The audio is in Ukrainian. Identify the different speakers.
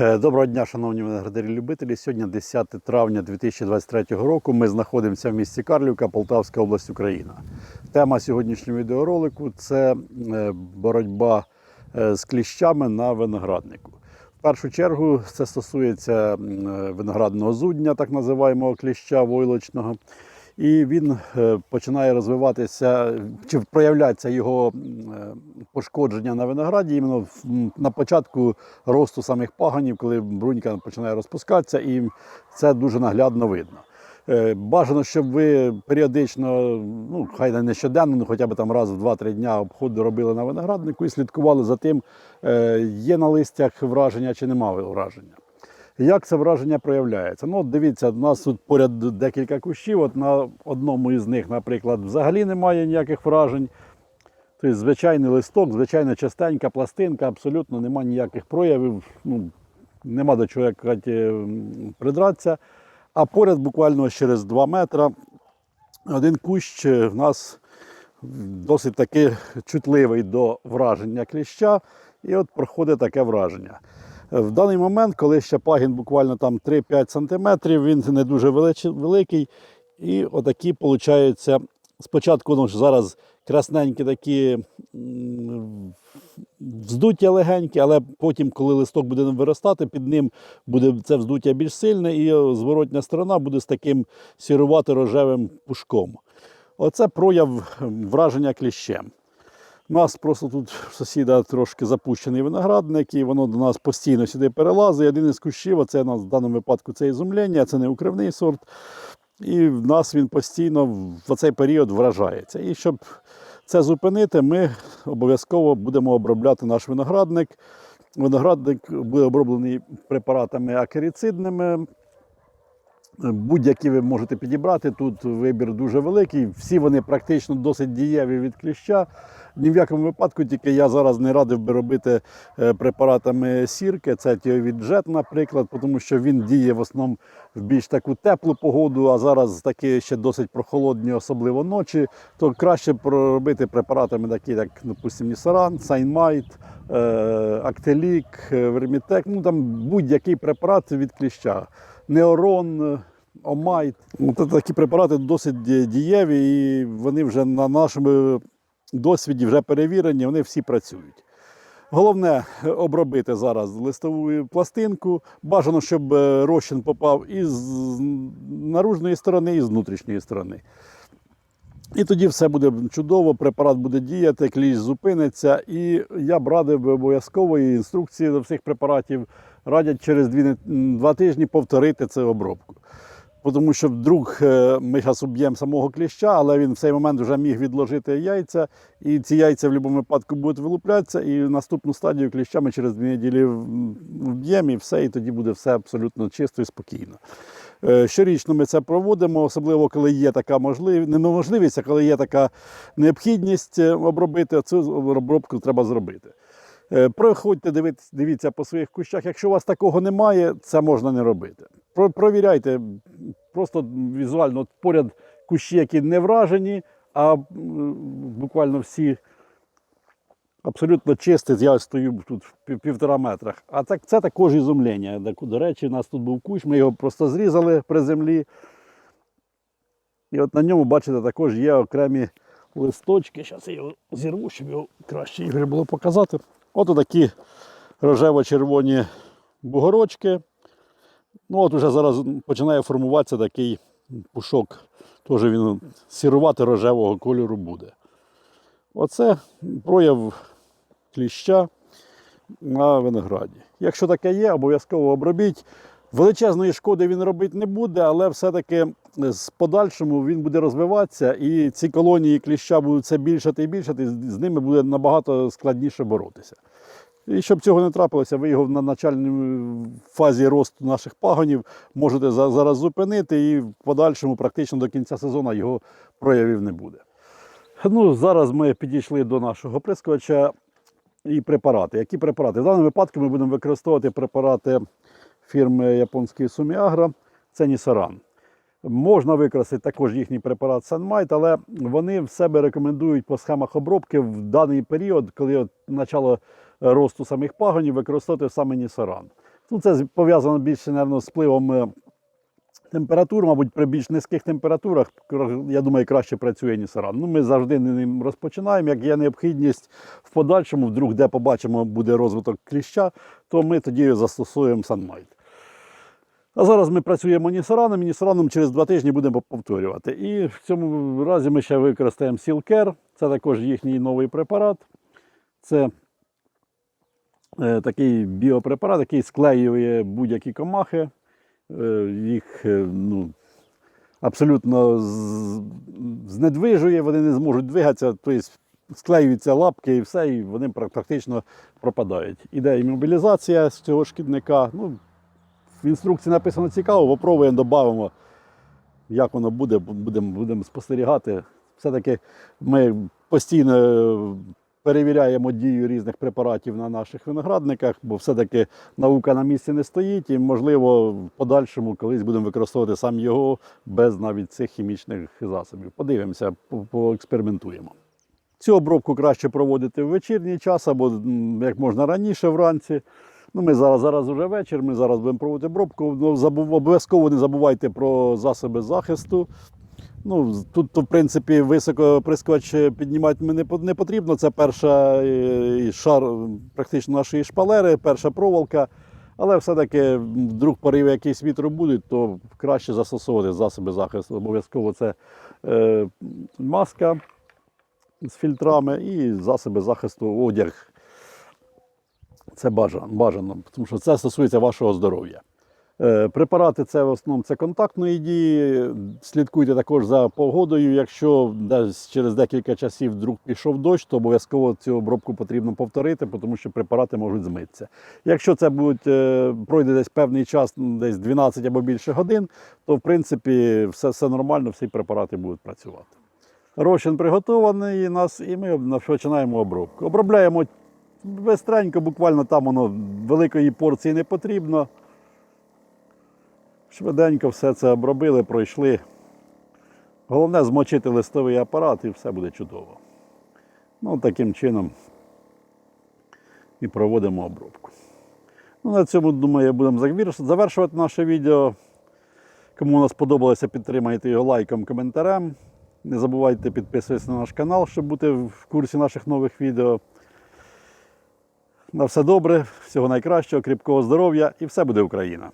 Speaker 1: Е, Доброго дня, шановні виноградарі-любителі. Сьогодні 10 травня 2023 року. Ми знаходимося в місті Карлівка, Полтавська область, Україна. Тема сьогоднішнього відеоролику це е, боротьба е, з кліщами на винограднику. В першу чергу це стосується виноградного зудня, так називаємо кліща войлочного. І він е, починає розвиватися, чи проявляється його е, пошкодження на винограді іменно на початку росту самих паганів, коли брунька починає розпускатися, і це дуже наглядно видно. Е, Бажано, щоб ви періодично, ну хай не щоденно, ну хоча б там раз в 2-3 дня обходи робили на винограднику і слідкували за тим, є на листях враження чи немає враження. Як це враження проявляється? Ну, дивіться, у нас тут поряд декілька кущів. От на одному із них, наприклад, взагалі немає ніяких вражень. Тобто звичайний листок, звичайна частенька пластинка, абсолютно немає ніяких проявів, ну, нема до чого як кажуть, придратися. А поряд буквально через 2 метри один кущ е, в нас досить таки чутливий до враження кліща, і от проходить таке враження. В даний момент, коли ще пагін буквально там 3-5 см, він не дуже великий. І отакі, виходить, спочатку ну, зараз красненькі такі вздуття легенькі, але потім, коли листок буде виростати, під ним буде це вздуття більш сильне, і зворотня сторона буде з таким сірувато-рожевим пушком. Оце прояв враження кліщем. У нас просто тут сусіда трошки запущений виноградник, і воно до нас постійно сюди перелазить. Один із кущів, оце у нас в даному випадку це ізумлення, це не укривний сорт. І в нас він постійно в цей період вражається. І щоб це зупинити, ми обов'язково будемо обробляти наш виноградник. Виноградник буде оброблений препаратами акерицидними. Будь-які ви можете підібрати. Тут вибір дуже великий. Всі вони практично досить дієві від кліща. Ні в якому випадку, тільки я зараз не радив би робити е, препаратами сірки. Це тіовід джет, наприклад, тому що він діє в основному в більш таку теплу погоду, а зараз такі ще досить прохолодні, особливо ночі. То краще проробити препаратами, такі як, допустимо, Нісаран, Сайнмайт, е, Актелік, е, Вермітек, ну там будь-який препарат від кліща. Неорон, Омайт. Ну, такі препарати досить дієві, і вони вже на нашому досвіді вже перевірені, вони всі працюють. Головне е, обробити зараз листову пластинку. Бажано, щоб е, розчин попав і з наружної сторони, і з внутрішньої сторони. І тоді все буде чудово, препарат буде діяти, кліщ зупиниться. І я б радив би обов'язково і інструкції до всіх препаратів радять через дві, не- м, два тижні повторити цю обробку. Тому що вдруг е, ми зараз уб'ємо самого кліща, але він в цей момент вже міг відложити яйця, і ці яйця в будь-якому випадку будуть вилуплятися, і наступну стадію кліща ми через дві неділі вб'ємо і все, і тоді буде все абсолютно чисто і спокійно. Е, Щорічно ми це проводимо, особливо коли є така можливість, не можливість, а коли є така необхідність е, обробити, цю обробку треба зробити. Проходьте, дивіться по своїх кущах. Якщо у вас такого немає, це можна не робити. Провіряйте просто візуально от поряд кущі, які не вражені, а буквально всі абсолютно чисті. Я стою тут в півтора метрах. А так це також ізумлення. До- речі, у нас тут був кущ, ми його просто зрізали при землі. І от на ньому, бачите, також є окремі листочки. Зараз я його зірву, щоб його краще Ігорю було показати. От такі рожево-червоні бугорочки. Ну от уже зараз починає формуватися такий пушок. Теж він сірувати рожевого кольору буде. Оце прояв кліща на винограді. Якщо таке є, обов'язково обробіть. Величезної шкоди він робити не буде, але все-таки з подальшому він буде розвиватися, і ці колонії кліща будуть все більшати і більшати, з ними буде набагато складніше боротися. І щоб цього не трапилося, ви його на начальній фазі росту наших пагонів можете зараз зупинити, і в подальшому, практично до кінця сезону, його проявів не буде. Ну, зараз ми підійшли до нашого прискувача і препарати. Які препарати? В даному випадку ми будемо використовувати препарати фірми японської Суміагра. Це Нісаран. Можна використати також їхній препарат Санмайт, але вони в себе рекомендують по схемах обробки в даний період, коли от начало росту самих пагонів, використовувати саме Нісаран. Ну, це пов'язано більше, мабуть, з впливом е, температур, мабуть, при більш низьких температурах, я думаю, краще працює нісаран. Ну, ми завжди ним розпочинаємо. Як є необхідність в подальшому, вдруг де побачимо, буде розвиток кліща, то ми тоді застосуємо санмайт. А зараз ми працюємо нісараном, і нісараном через два тижні будемо повторювати. І в цьому разі ми ще використаємо Сілкер. Це також їхній новий препарат. Це такий біопрепарат, який склеює будь-які комахи. Е, їх е, ну, абсолютно знедвижує, вони не зможуть двигатися, тобто склеюються лапки і все, і вони практично пропадають. Іде імобілізація з цього шкідника. Ну, в інструкції написано цікаво, попробуємо, додамо, як воно буде, будемо будемо спостерігати. Все-таки ми постійно перевіряємо дію різних препаратів на наших виноградниках, бо все-таки наука на місці не стоїть, і, можливо, в подальшому колись будемо використовувати сам його без навіть цих хімічних засобів. Подивимося, поекспериментуємо. Цю обробку краще проводити в вечірній час або як можна раніше вранці. Ну, ми зараз, зараз вже вечір, ми зараз будемо проводити обробку. Ну, забув, обов'язково не забувайте про засоби захисту. Ну, тут, то, в принципі, високо прискоч піднімати не, не потрібно. Це перша е, шар е, практично нашої шпалери, перша проволока. Але все-таки вдруг пориви якийсь вітру будуть, то краще застосовувати засоби захисту. Обов'язково це е, маска з фільтрами і засоби захисту одяг. Це бажано, бажано, тому що це стосується вашого здоров'я. Е, Препарати це в основному це контактної дії. Слідкуйте також за погодою. Якщо десь через декілька часів вдруг пішов дощ, то обов'язково цю обробку потрібно повторити, тому що препарати можуть змитися. Якщо це будуть, е, пройде десь певний час, ну, десь 12 або більше годин, то в принципі все, все нормально, всі препарати будуть працювати. Розчин приготований у нас, і ми починаємо обробку. Обробляємо бистренько, буквально там воно великої порції не потрібно. Швиденько все це обробили, пройшли. Головне змочити листовий апарат і все буде чудово. Ну, таким чином і проводимо обробку. Ну, на цьому, думаю, будемо завершувати наше відео. Кому воно сподобалося, підтримайте його лайком, коментарем. Не забувайте підписуватися на наш канал, щоб бути в курсі наших нових відео. На все добре, всього найкращого, кріпкого здоров'я і все буде Україна!